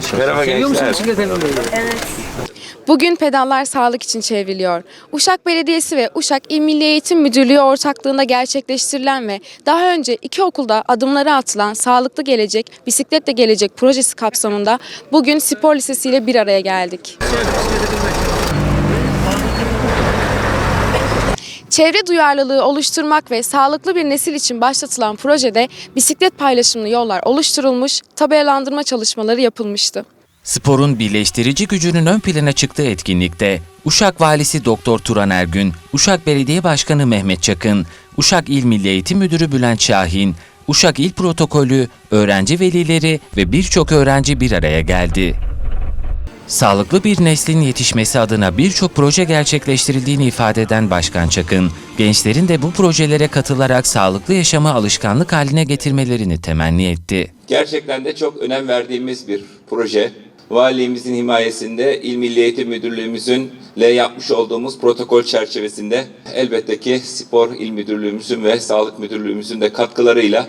gençler. Merhaba Seviyor musun gençler. bisiklet binmeyi? Bugün pedallar sağlık için çevriliyor. Uşak Belediyesi ve Uşak İl Milli Eğitim Müdürlüğü ortaklığında gerçekleştirilen ve daha önce iki okulda adımları atılan Sağlıklı Gelecek, Bisikletle Gelecek projesi kapsamında bugün spor lisesiyle bir araya geldik. Çevre duyarlılığı oluşturmak ve sağlıklı bir nesil için başlatılan projede bisiklet paylaşımlı yollar oluşturulmuş, tabelalandırma çalışmaları yapılmıştı. Sporun birleştirici gücünün ön plana çıktığı etkinlikte Uşak Valisi Doktor Turan Ergün, Uşak Belediye Başkanı Mehmet Çakın, Uşak İl Milli Eğitim Müdürü Bülent Şahin, Uşak İl Protokolü, öğrenci velileri ve birçok öğrenci bir araya geldi. Sağlıklı bir neslin yetişmesi adına birçok proje gerçekleştirildiğini ifade eden Başkan Çakın, gençlerin de bu projelere katılarak sağlıklı yaşamı alışkanlık haline getirmelerini temenni etti. Gerçekten de çok önem verdiğimiz bir proje. Valimizin himayesinde İl Milli Eğitim Müdürlüğümüzün ile yapmış olduğumuz protokol çerçevesinde elbette ki Spor İl Müdürlüğümüzün ve Sağlık Müdürlüğümüzün de katkılarıyla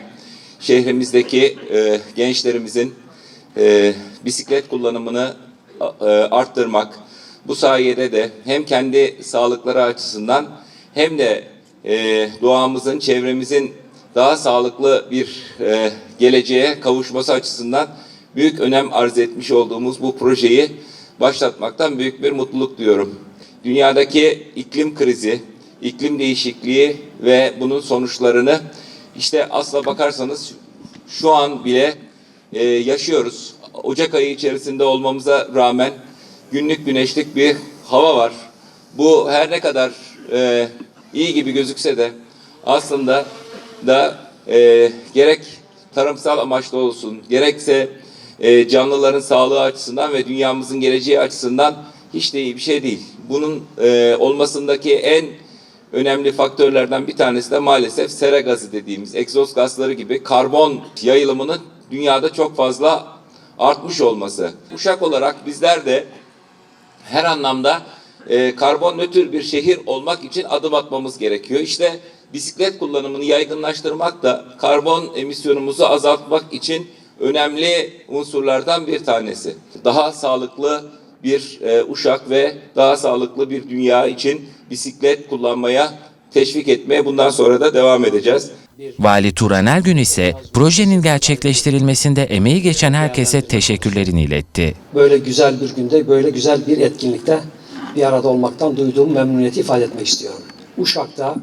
şehrimizdeki e, gençlerimizin e, bisiklet kullanımını arttırmak, bu sayede de hem kendi sağlıkları açısından hem de e, doğamızın, çevremizin daha sağlıklı bir e, geleceğe kavuşması açısından büyük önem arz etmiş olduğumuz bu projeyi başlatmaktan büyük bir mutluluk duyuyorum. Dünyadaki iklim krizi, iklim değişikliği ve bunun sonuçlarını işte asla bakarsanız şu an bile e, yaşıyoruz. Ocak ayı içerisinde olmamıza rağmen günlük güneşlik bir hava var. Bu her ne kadar e, iyi gibi gözükse de aslında da e, gerek tarımsal amaçlı olsun, gerekse e, canlıların sağlığı açısından ve dünyamızın geleceği açısından hiç de iyi bir şey değil. Bunun e, olmasındaki en önemli faktörlerden bir tanesi de maalesef sera gazı dediğimiz egzoz gazları gibi karbon yayılımının dünyada çok fazla artmış olması. Uşak olarak bizler de her anlamda e, karbon nötr bir şehir olmak için adım atmamız gerekiyor. İşte bisiklet kullanımını yaygınlaştırmak da karbon emisyonumuzu azaltmak için önemli unsurlardan bir tanesi. Daha sağlıklı bir e, uşak ve daha sağlıklı bir dünya için bisiklet kullanmaya teşvik etmeye bundan sonra da devam edeceğiz. Vali Turan Ergün ise projenin gerçekleştirilmesinde emeği geçen herkese teşekkürlerini iletti. Böyle güzel bir günde, böyle güzel bir etkinlikte bir arada olmaktan duyduğum memnuniyeti ifade etmek istiyorum. Uşak'ta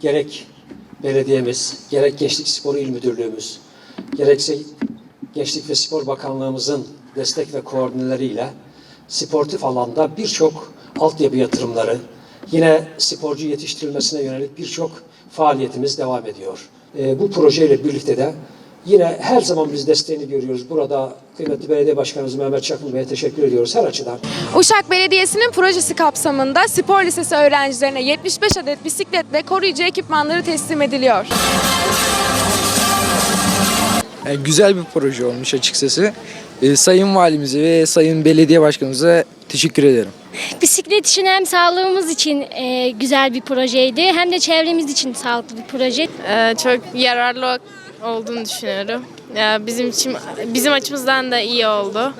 gerek belediyemiz, gerek Gençlik Spor İl Müdürlüğümüz, gerekse Gençlik ve Spor Bakanlığımızın destek ve koordineleriyle sportif alanda birçok altyapı yatırımları, yine sporcu yetiştirilmesine yönelik birçok faaliyetimiz devam ediyor. Ee, bu projeyle birlikte de yine her zaman biz desteğini görüyoruz. Burada kıymetli belediye başkanımız Mehmet Çakın Bey'e teşekkür ediyoruz her açıdan. Uşak Belediyesi'nin projesi kapsamında spor lisesi öğrencilerine 75 adet bisiklet ve koruyucu ekipmanları teslim ediliyor. Yani E, güzel bir proje olmuş açıkçası. Ee, Sayın Valimize ve Sayın Belediye Başkanımıza teşekkür ederim. Bisiklet için hem sağlığımız için e, güzel bir projeydi hem de çevremiz için sağlıklı bir proje. Ee, çok yararlı olduğunu düşünüyorum. Ya bizim için bizim açımızdan da iyi oldu.